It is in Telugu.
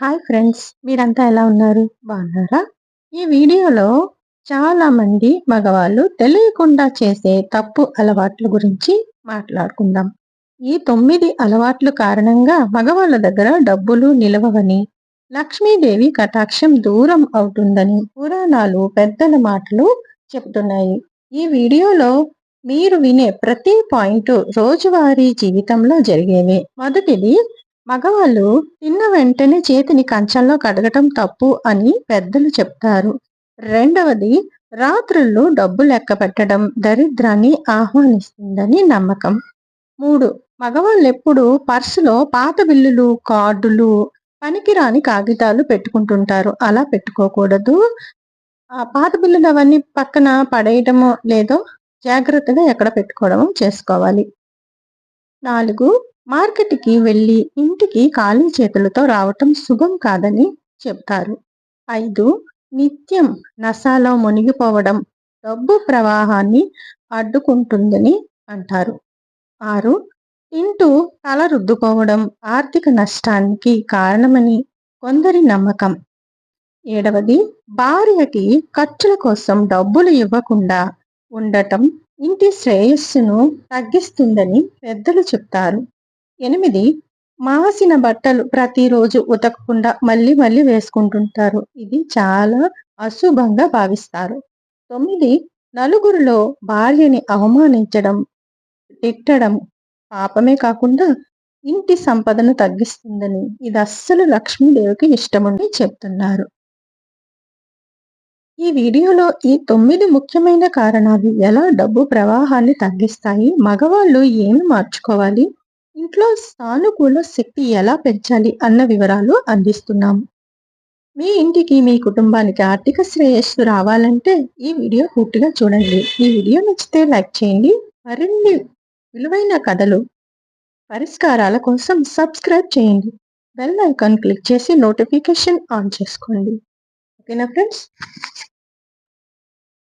హాయ్ ఫ్రెండ్స్ మీరంతా ఎలా ఉన్నారు? బాగున్నారా? ఈ వీడియోలో చాలా మంది మగవాళ్ళు తెలియకుండా చేసే తప్పు అలవాట్ల గురించి మాట్లాడుకుందాం. ఈ తొమ్మిది అలవాట్ల కారణంగా మగవాళ్ళ దగ్గర డబ్బులు నిలవవని లక్ష్మీదేవి కటాక్షం దూరం అవుతుందని పురాణాలు పెద్దల మాటలు చెప్తున్నాయి ఈ వీడియోలో మీరు వినే ప్రతి పాయింట్ రోజువారీ జీవితంలో జరిగేవే. మొదటిది మగవాళ్ళు తిన్న వెంటనే చేతిని కంచంలో కడగటం తప్పు అని పెద్దలు చెప్తారు. రెండవది రాత్రుల్లో డబ్బు లెక్క పెట్టడం దరిద్రాన్ని ఆహ్వానిస్తుందని నమ్మకం. మూడు మగవాళ్ళు ఎప్పుడు పర్సులో పాత బిల్లులు కార్డులు పనికిరాని కాగితాలు పెట్టుకుంటుంటారు. అలా పెట్టుకోకూడదు. ఆ పాత బిల్లులు అవన్నీ పక్కన పడేయటమో లేదో జాగ్రత్తగా ఎక్కడ పెట్టుకోవడమో చేసుకోవాలి. నాలుగు మార్కెట్కి వెళ్ళి ఇంటికి ఖాళీ చేతులతో రావటం శుభం కాదని చెప్తారు. ఐదు నిత్యం నసాలో మునిగిపోవడం డబ్బు ప్రవాహాన్ని అడ్డుకుంటుందని అంటారు. ఆరు తింటూ తల రుద్దుకోవడం ఆర్థిక నష్టానికి కారణమని కొందరి నమ్మకం. ఏడవది భార్యకి ఖర్చుల కోసం డబ్బులు ఇవ్వకుండా ఉండటం ఇంటి శ్రేయస్సును తగ్గిస్తుందని పెద్దలు చెప్తారు. ఎనిమిది. మాసిన బట్టలు ప్రతిరోజు ఉతకకుండా మళ్ళీ మళ్ళీ వేసుకుంటుంటారు. ఇది చాలా అశుభంగా భావిస్తారు. తొమ్మిది. నలుగురిలో భార్యని అవమానించడం తిట్టడం పాపమే కాకుండా ఇంటి సంపదను తగ్గిస్తుందని ఇది అస్సలు లక్ష్మీదేవికి ఇష్టముండి చెప్తున్నారు. ఈ వీడియోలో ఈ తొమ్మిది ముఖ్యమైన కారణాలు ఎలా డబ్బు ప్రవాహాన్ని తగ్గిస్తాయి మగవాళ్ళు ఏమి మార్చుకోవాలి? ఇంట్లో సానుకూల శక్తి ఎలా పెంచాలి అన్న వివరాలు అందిస్తున్నాము మీ ఇంటికి మీ కుటుంబానికి ఆర్థిక శ్రేయస్సు రావాలంటే ఈ వీడియో పూర్తిగా చూడండి. ఈ వీడియో నచ్చితే లైక్ చేయండి. మరిన్ని విలువైన కథలు పరిష్కారాల కోసం సబ్స్క్రైబ్ చేయండి. బెల్ ఐకాన్ క్లిక్ చేసి నోటిఫికేషన్ ఆన్ చేసుకోండి. ఓకేనా ఫ్రెండ్స్?